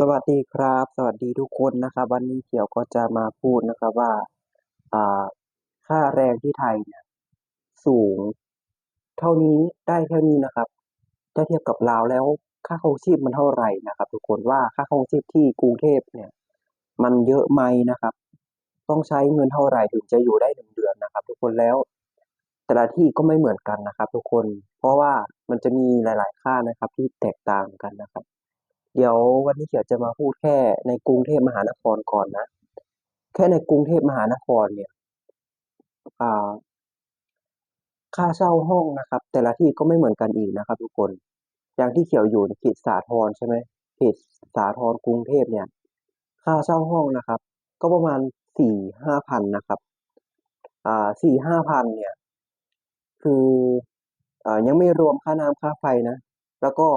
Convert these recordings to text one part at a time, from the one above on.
สวัสดีครับ สวัสดีทุกคนนะครับ วันนี้เขียวก็จะมาพูดนะครับว่าอ่าค่าแรงที่ไทยเนี่ยสูง เท่านี้ได้เท่านี้นะครับถ้าเทียบกับลาวแล้วค่าครองชีพมันเท่าไหร่นะครับ ทุกคนว่าค่าครองชีพที่กรุงเทพเนี่ย มันเยอะไหมนะครับ ต้องใช้เงินเท่าไหร่ถึงจะอยู่ได้หนึ่งเดือนนะครับ ทุกคนแล้ว แต่ละที่ก็ไม่เหมือนกันนะครับ ทุกคนเพราะว่ามันจะมีหลาย ๆ ค่านะครับ ที่แตกต่างกันนะครับ เดี๋ยววันนี้เขียวจะมาพูดแค่ในกรุงเทพมหานครก่อนนะ แค่ในกรุงเทพมหานครเนี่ยค่าเช่าห้องนะครับ แต่ละที่ก็ไม่เหมือนกันอีกนะครับ ทุกคน อย่างที่เขียวอยู่ในเขตสาทรใช่ไหมเขตสาทรกรุงเทพเนี่ย ค่าเช่าห้องนะครับ ก็ประมาณสี่ห้าพันนะครับ อ่าสี่ห้าพันเนี่ย คืออ่ายังไม่รวมค่าน้ำค่าไฟนะ แล้วก็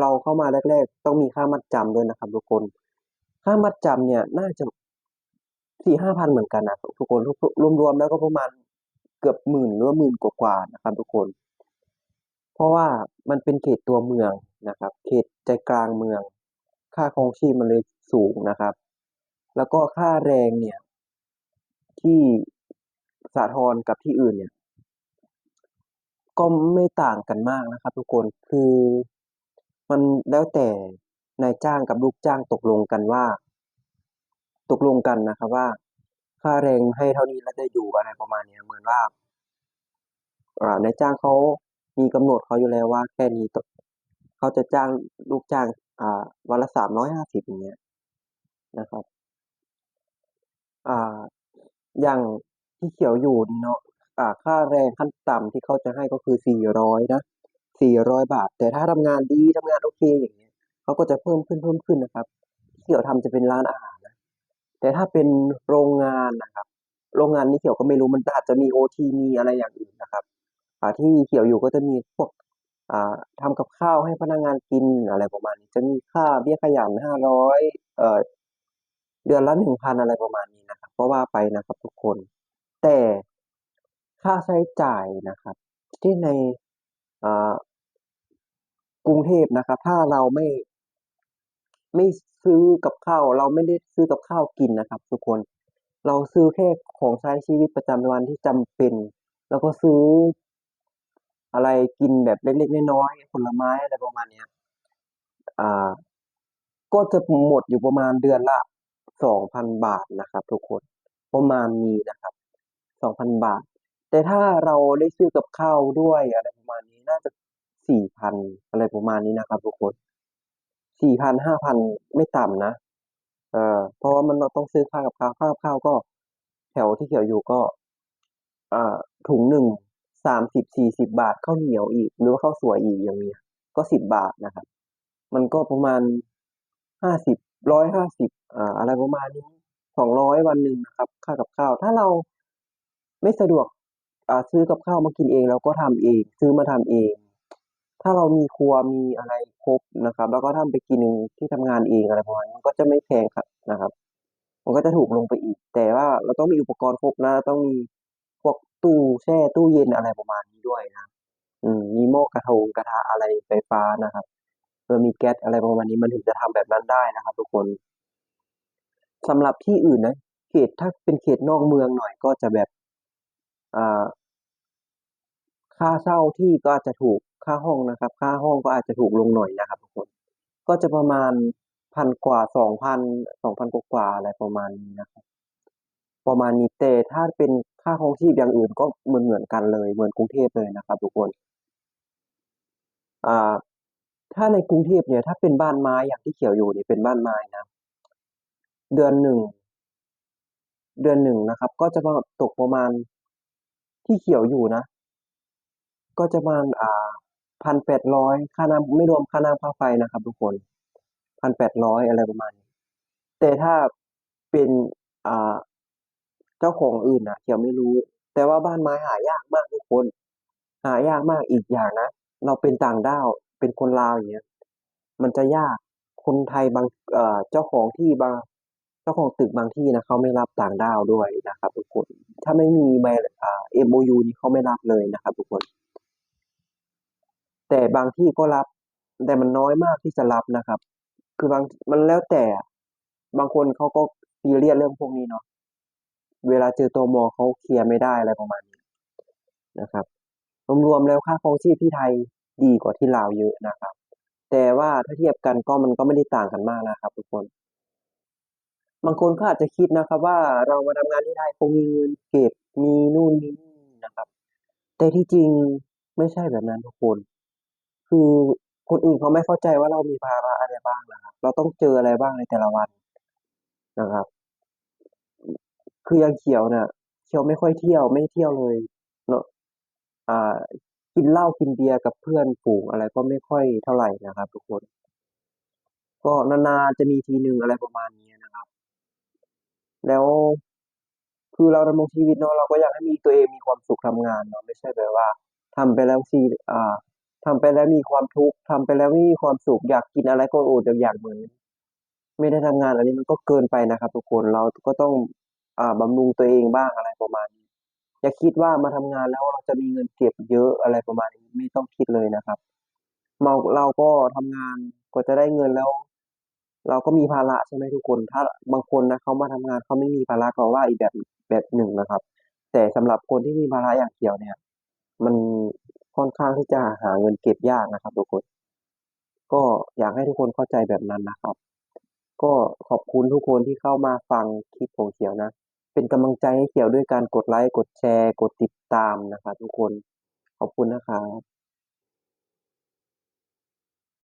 เราเข้ามาแรก ๆ ต้องมีค่ามัดจำด้วยนะครับ ทุกคน ค่ามัดจำเนี่ยน่าจะสี่ห้าพันเหมือนกันนะทุกคนรวมๆแล้วก็ประมาณเกือบหมื่นหรือว่าหมื่นกว่าๆนะครับ ทุกคน เพราะว่ามันเป็นเขตตัวเมืองนะครับ เขตใจกลางเมือง ค่าครองชีพมันเลยสูงนะครับ แล้วก็ค่าแรงเนี่ย ที่สาทรกับที่อื่นเนี่ย ก็ไม่ต่างกันมากนะครับ ทุกคนคือ มันแล้วแต่นายจ้างกับลูกจ้างตกลงกันว่า ตกลงกันนะครับว่า ค่าแรงให้เท่านี้แล้วได้อยู่อะไรประมาณเนี้ยเหมือนว่าอ่านายจ้างเขามีกำหนดเขาอยู่แล้วว่า แค่นี้เขาจะจ้างลูกจ้าง อ่าวันละสามร้อยห้าสิบอย่างเงี้ยนะครับ อ่า อย่างที่เขียวอยู่นี่เนาะอ่า ค่าแรงขั้นต่ำที่เขาจะให้ก็คือสี่ร้อยนะ สี่ร้อยบาท แต่ถ้าทำงานดีทำงานโอเคอย่างเงี้ยเขาก็จะเพิ่มขึ้นเพิ่มขึ้นนะครับ ที่เขียวทำจะเป็นร้านอาหารนะแต่ถ้าเป็นโรงงานนะครับ โรงงานนี้เขียวก็ไม่รู้มันอาจจะมีโอทีมีอะไรอย่างอื่นนะครับอ่าที่เขียวอยู่ก็จะมีพวกอ่าทำกับข้าวให้พนักงานกินอะไรประมาณนี้จะมีค่าเบี้ยขยันห้าร้อยเดือนละหนึ่งพันอะไรประมาณนี้นะครับก็ว่าไปนะครับทุกคน แต่ค่าใช้จ่ายนะครับ ที่ใน กรุงเทพนะครับ ถ้าเราไม่ไม่ซื้อกับข้าวเราไม่ได้ซื้อกับข้าวกินนะครับ ทุกคน เราซื้อแค่ของใช้ชีวิตประจำวันที่จำเป็น แล้วก็ซื้ออะไรกินแบบเล็กๆน้อยๆผลไม้อะไรประมาณเนี้ยอ่า ก็จะหมดอยู่ประมาณเดือนละสองพันบาทนะครับ ทุกคนประมาณนี้นะครับสองพันบาท แต่ถ้าเราได้ซื้อกับข้าวด้วยอะไรประมาณนี้น่าจะ สี่พันอะไรประมาณนี้นะครับทุกคนสี่พันห้าพันไม่ต่ำนะเอ่อเพราะว่ามันเราต้องซื้อค่ากับข้าวค่ากับข้าวก็ แถวที่เขียวอยู่ก็อ่าถุงหนึ่งสามสิบสี่สิบบาทข้าวเหนียวอีก หรือว่าข้าวสวยอีกอย่างเงี้ย ก็สิบบาทนะครับ มันก็ประมาณห้าสิบร้อยห้าสิบอ่าอะไรประมาณนี้สองร้อยวันหนึ่งนะครับ ค่ากับข้าว ถ้าเราไม่สะดวกอ่าซื้อกับข้าวมากินเองเราก็ทำเอง ซื้อมาทำเอง ถ้าเรามีครัวมีอะไรครบนะครับ แล้วก็ทำไปกินที่ทำงานเองอะไรประมาณนี้มันก็จะไม่แพงครับนะครับ มันก็จะถูกลงไปอีก แต่ว่าเราต้องมีอุปกรณ์ครบนะ ต้องมีพวกตู้แช่ตู้เย็นอะไรประมาณนี้ด้วยนะ อืม มีหม้อกระทงกระทะอะไรไฟฟ้านะครับเออมีแก๊สอะไรประมาณนี้มันถึงจะทำแบบนั้นได้นะครับ ทุกคนสำหรับที่อื่นนะเขตถ้าเป็นเขตนอกเมืองหน่อยก็จะแบบอ่า ค่าเช่าที่ก็อาจจะถูกค่าห้องนะครับ ค่าห้องก็อาจจะถูกลงหน่อยนะครับทุกคน ก็จะประมาณพันกว่าสองพันสองพันกว่าอะไรประมาณนี้นะครับ ประมาณนี้แต่ถ้าเป็นค่าครองชีพอย่างอื่นก็เหมือนเหมือนกันเลย เหมือนกรุงเทพเลยนะครับ ทุกคน อ่า ถ้าในกรุงเทพเนี่ย ถ้าเป็นบ้านไม้อย่างที่เขียวอยู่เนี่ยเป็นบ้านไม้นะ เดือนหนึ่งเดือนหนึ่งนะครับ ก็จะตกประมาณที่เขียวอยู่นะ ก็จะประมาณ อ่าพันแปดร้อยค่าน้ำไม่รวมค่าน้ำค่าไฟนะครับทุกคนพันแปดร้อยอะไรประมาณนี้ แต่ถ้าเป็นอ่าเจ้าของอื่นนะเขียวไม่รู้ แต่ว่าบ้านไม้หายากมากทุกคน หายากมากอีกอย่างนะ เราเป็นต่างด้าว เป็นคนลาวอย่างเงี้ย มันจะยาก คนไทยบางเอ่อเจ้าของที่บางเจ้าของตึกบางที่นะเขาไม่รับต่างด้าวด้วยนะครับทุกคน ถ้าไม่มีใบอ่า MOU นี่เขาไม่รับเลยนะครับทุกคน แต่บางที่ก็รับ แต่มันน้อยมากที่จะรับนะครับ คือบางมันแล้วแต่อะบางคนเขาก็ซีเรียสเรื่องพวกนี้เนาะเวลาเจอตมอเขาเคลียร์ไม่ได้อะไรประมาณนี้นะครับรวมๆแล้วค่าครองชีพที่ไทยดีกว่าที่ลาวเยอะนะครับ แต่ว่าถ้าเทียบกันก็มันก็ไม่ได้ต่างกันมากนะครับ ทุกคนบางคนก็อาจจะคิดนะครับ ว่าเรามาทำงานที่ไทยคงมีเงินเก็บมีนู่นมีนี่นะครับ แต่ที่จริงไม่ใช่แบบนั้นทุกคน คือคนอื่นเขาไม่เข้าใจว่าเรามีภาระอะไรบ้างนะครับ เราต้องเจออะไรบ้างในแต่ละวันนะครับ คือย่างเขียวเนี่ยเขียวไม่ค่อยเที่ยวไม่เที่ยวเลยเนาะอ่า กินเหล้ากินเบียร์กับเพื่อนฝูงอะไรก็ไม่ค่อยเท่าไหร่นะครับ ทุกคน ก็นานๆจะมีทีหนึ่งอะไรประมาณนี้นะครับ แล้วคือเราดำรงชีวิตเนาะเราก็อยากให้มีตัวเองมีความสุขทำงานเนาะไม่ใช่แบบว่าทำไปแล้วซีอ่า ทำไปแล้วมีความทุกข์ทำไปแล้วไม่มีความสุขอยากกินอะไรก็อดอยากเหมือนไม่ได้ทำงานอันนี้มันก็เกินไปนะครับทุกคนเราก็ต้องอ่าบำรุงตัวเองบ้างอะไรประมาณนี้ อย่าคิดว่ามาทำงานแล้วเราจะมีเงินเก็บเยอะอะไรประมาณนี้ไม่ต้องคิดเลยนะครับเราเราก็ทำงานกว่าจะได้เงินแล้ว เราก็มีภาระใช่ไหมทุกคน ถ้าบางคนนะเขามาทำงานเขาไม่มีภาระก็ว่าอีกแบบแบบหนึ่งนะครับ แต่สำหรับคนที่มีภาระอย่างเดียวเนี่ย มัน ค่อนข้างที่จะหาเงินเก็บยากนะครับทุกคน ก็อยากให้ทุกคนเข้าใจแบบนั้นนะครับ ก็ขอบคุณทุกคนที่เข้ามาฟังคลิปของเขียวนะ เป็นกำลังใจให้เขียวด้วยการกดไลค์ กดแชร์ กดติดตามนะครับทุกคน ขอบคุณนะครับ